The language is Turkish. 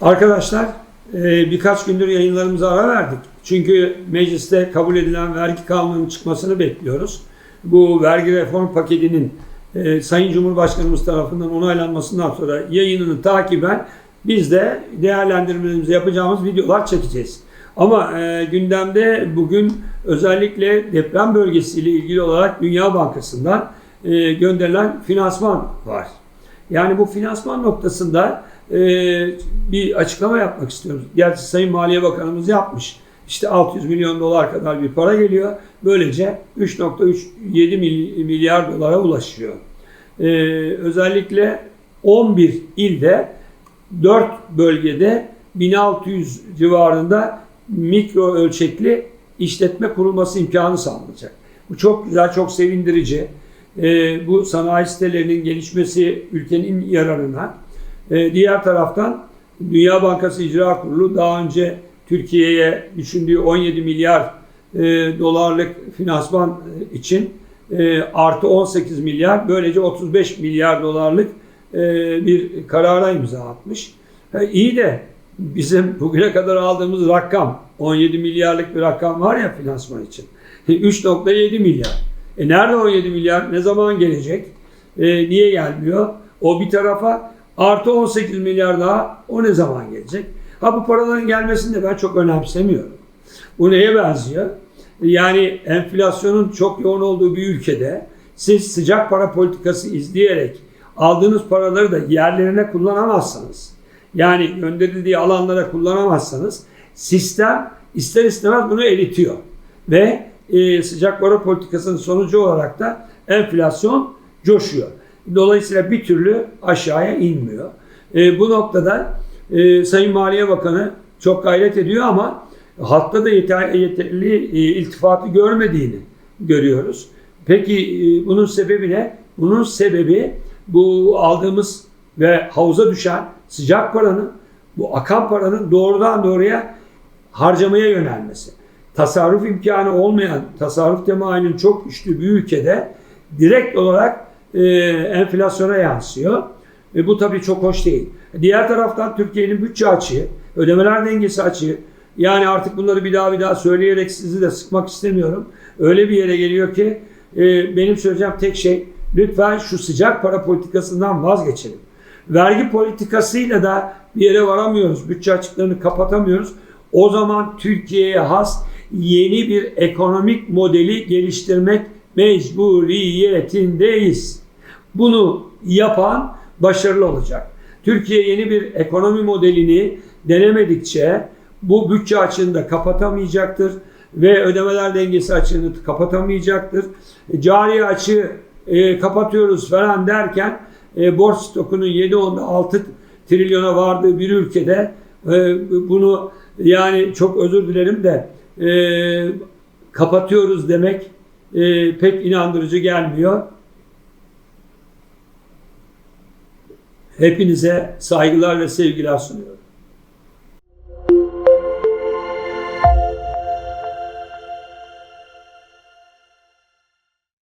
Arkadaşlar e, birkaç gündür yayınlarımıza ara verdik. Çünkü mecliste kabul edilen vergi kanununun çıkmasını bekliyoruz. Bu vergi reform paketinin e, Sayın Cumhurbaşkanımız tarafından onaylanmasından sonra yayınını takiben biz de değerlendirmelerimizi yapacağımız videolar çekeceğiz. Ama e, gündemde bugün özellikle deprem bölgesiyle ilgili olarak Dünya Bankası'ndan e, gönderilen finansman var. Yani bu finansman noktasında e, bir açıklama yapmak istiyoruz. Gerçi Sayın Maliye Bakanımız yapmış. İşte 600 milyon dolar kadar bir para geliyor. Böylece 3.37 mil- milyar dolara ulaşıyor. E, özellikle 11 ilde 4 bölgede 1600 civarında mikro ölçekli işletme kurulması imkanı sağlanacak. Bu çok güzel, çok sevindirici. Ee, bu sanayi sitelerinin gelişmesi ülkenin yararına. Ee, diğer taraftan Dünya Bankası İcra Kurulu daha önce Türkiye'ye düşündüğü 17 milyar e, dolarlık finansman e, için e, artı 18 milyar böylece 35 milyar dolarlık e, bir karara imza atmış. Ha, iyi de bizim bugüne kadar aldığımız rakam 17 milyarlık bir rakam var ya finansman için. 3.7 milyar. E nerede 17 milyar? Ne zaman gelecek? E, niye gelmiyor? O bir tarafa artı 18 milyar daha o ne zaman gelecek? Ha bu paraların gelmesini de ben çok önemsemiyorum. Bu neye benziyor? Yani enflasyonun çok yoğun olduğu bir ülkede siz sıcak para politikası izleyerek aldığınız paraları da yerlerine kullanamazsanız, yani gönderildiği alanlara kullanamazsanız sistem ister istemez bunu eritiyor. Ve e, sıcak para politikasının sonucu olarak da enflasyon coşuyor. Dolayısıyla bir türlü aşağıya inmiyor. E, bu noktada e, Sayın Maliye Bakanı çok gayret ediyor ama halkta da yeter, yeterli e, iltifatı görmediğini görüyoruz. Peki e, bunun sebebi ne? Bunun sebebi bu aldığımız ve havuza düşen sıcak paranın, bu akan paranın doğrudan doğruya harcamaya yönelmesi. Tasarruf imkanı olmayan, tasarruf temayülünün çok güçlü bir ülkede direkt olarak e, enflasyona yansıyor. E, bu tabii çok hoş değil. Diğer taraftan Türkiye'nin bütçe açığı, ödemeler dengesi açığı, yani artık bunları bir daha bir daha söyleyerek sizi de sıkmak istemiyorum. Öyle bir yere geliyor ki e, benim söyleyeceğim tek şey lütfen şu sıcak para politikasından vazgeçelim. Vergi politikasıyla da bir yere varamıyoruz. Bütçe açıklarını kapatamıyoruz. O zaman Türkiye'ye has yeni bir ekonomik modeli geliştirmek mecburiyetindeyiz. Bunu yapan başarılı olacak. Türkiye yeni bir ekonomi modelini denemedikçe bu bütçe açığını da kapatamayacaktır ve ödemeler dengesi açığını kapatamayacaktır. E, Cari açığı e, kapatıyoruz falan derken e, borç stokunun 7-10'da 6 trilyona vardığı bir ülkede e, bunu yani çok özür dilerim de e, kapatıyoruz demek e, pek inandırıcı gelmiyor. Hepinize saygılar ve sevgiler sunuyorum.